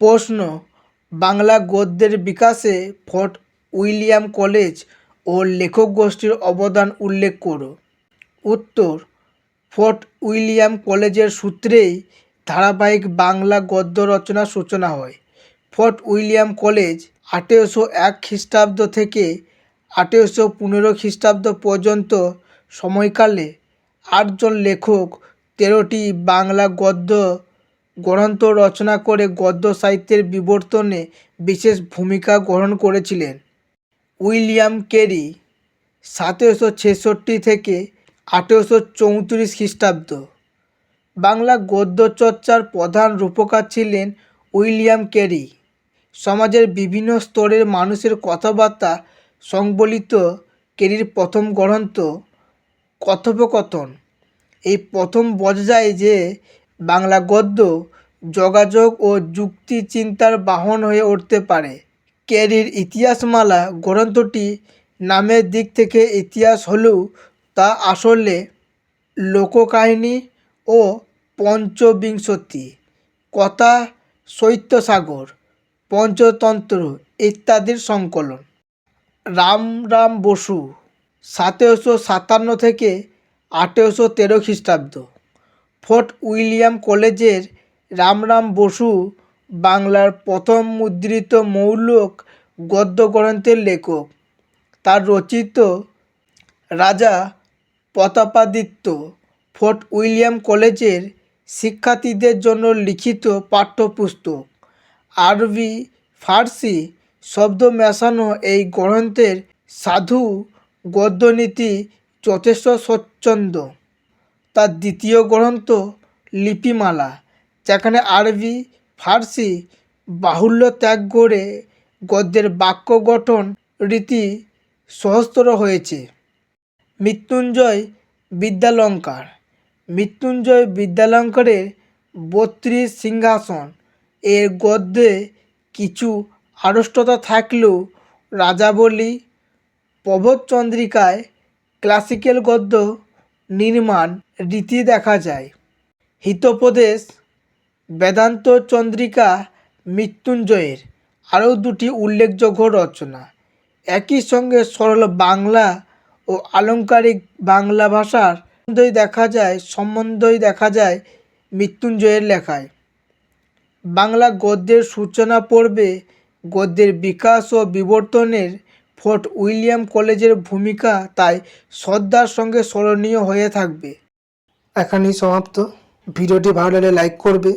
প্রশ্ন, বাংলা গদ্যের বিকাশে fort William college ও লেখক গোষ্ঠীর অবদান উল্লেখ করো। উত্তর, ফোর্ট উইলিয়াম কলেজের সূত্রেই ধারাবাহিক বাংলা গদ্য রচনার সূচনা হয়। ফোর্ট উইলিয়াম কলেজ আঠেরোশো এক খ্রিস্টাব্দ থেকে আঠেরোশো পনেরো খ্রিস্টাব্দ পর্যন্ত সময়কালে আটজন লেখক তেরোটি বাংলা গদ্য গ্রন্থ রচনা করে গদ্য সাহিত্যের বিবর্তনে বিশেষ ভূমিকা গ্রহণ করেছিলেন। উইলিয়াম কেরি সতেরোশো ছেষট্টি থেকে আঠেরোশো চৌত্রিশ খ্রিস্টাব্দ। বাংলা গদ্য চর্চার প্রধান রূপকার ছিলেন উইলিয়াম কেরি। সমাজের বিভিন্ন স্তরের মানুষের কথাবার্তা সংবলিত কেরির প্রথম গ্রন্থ কথোপকথন। এই প্রথম বোঝা যায় যে বাংলা গদ্য, যোগাযোগ ও যুক্তি চিন্তার বাহন হয়ে উঠতে পারে। কেরির ইতিহাসমালা গ্রন্থটি নামের দিক থেকে ইতিহাস হলেও তা আসলে লোককাহিনী ও পঞ্চবিংশতি, কথা শৈত্যসাগর পঞ্চতন্ত্র ইত্যাদির সংকলন। রাম রাম বসু, সতেরোশো সাতান্ন থেকে আঠেরোশো তেরো খ্রিস্টাব্দ। ফোর্ট উইলিয়াম কলেজের রামরাম বসু বাংলার প্রথম মুদ্রিত মৌলক গদ্য গ্রন্থের লেখক। তার রচিত রাজা প্রতাপাদিত্য ফোর্ট উইলিয়াম কলেজের শিক্ষার্থীদের জন্য লিখিত পাঠ্যপুস্তক। আরবি, ফার্সি শব্দ মেশানো এই গ্রন্থের সাধু গদ্যনীতি যথেষ্ট স্বচ্ছন্দ। তার দ্বিতীয় গ্রন্থ লিপিমালা, যেখানে আরবি, ফার্সি, বাহুল্য ত্যাগ করে গদ্যের বাক্য গঠন রীতি সহস্তর হয়েছে। মৃত্যুঞ্জয় বিদ্যালঙ্কার। মৃত্যুঞ্জয় বিদ্যালঙ্কারের বত্রিশ সিংহাসন। এর গদ্যে কিছু আড়ষ্টতা থাকলেও রাজাবলী, প্রবোধচন্দ্রিকায় ক্লাসিক্যাল গদ্য নির্মাণ রীতি দেখা যায়। হিতোপদেশ, বেদান্ত চন্দ্রিকা, মৃত্যুঞ্জয়ের আরও দুটি উল্লেখযোগ্য রচনা। একই সঙ্গে সরল বাংলা ও আলংকারিক বাংলা ভাষার সম্বন্ধই দেখা যায়, সম্বন্ধই দেখা যায় মৃত্যুঞ্জয়ের লেখায়। বাংলা গদ্যের সূচনা পর্বে গদ্যের বিকাশ ও বিবর্তনের ফোর্ট উইলিয়াম কলেজের ভূমিকা তাই শ্রদ্ধার সঙ্গে স্মরণীয় হয়ে থাকবে। এখানেই সমাপ্ত। ভিডিওটি ভালো লাগলে লাইক করবে।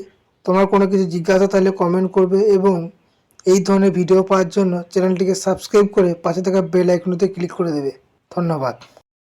তোমার কোনো কিছু জিজ্ঞাসা থাকলে কমেন্ট করবে এবং এই ধরনের ভিডিও পাওয়ার জন্য চ্যানেলটিকে সাবস্ক্রাইব করে পাশে থাকা বেল আইকনতে ক্লিক করে দেবে। ধন্যবাদ।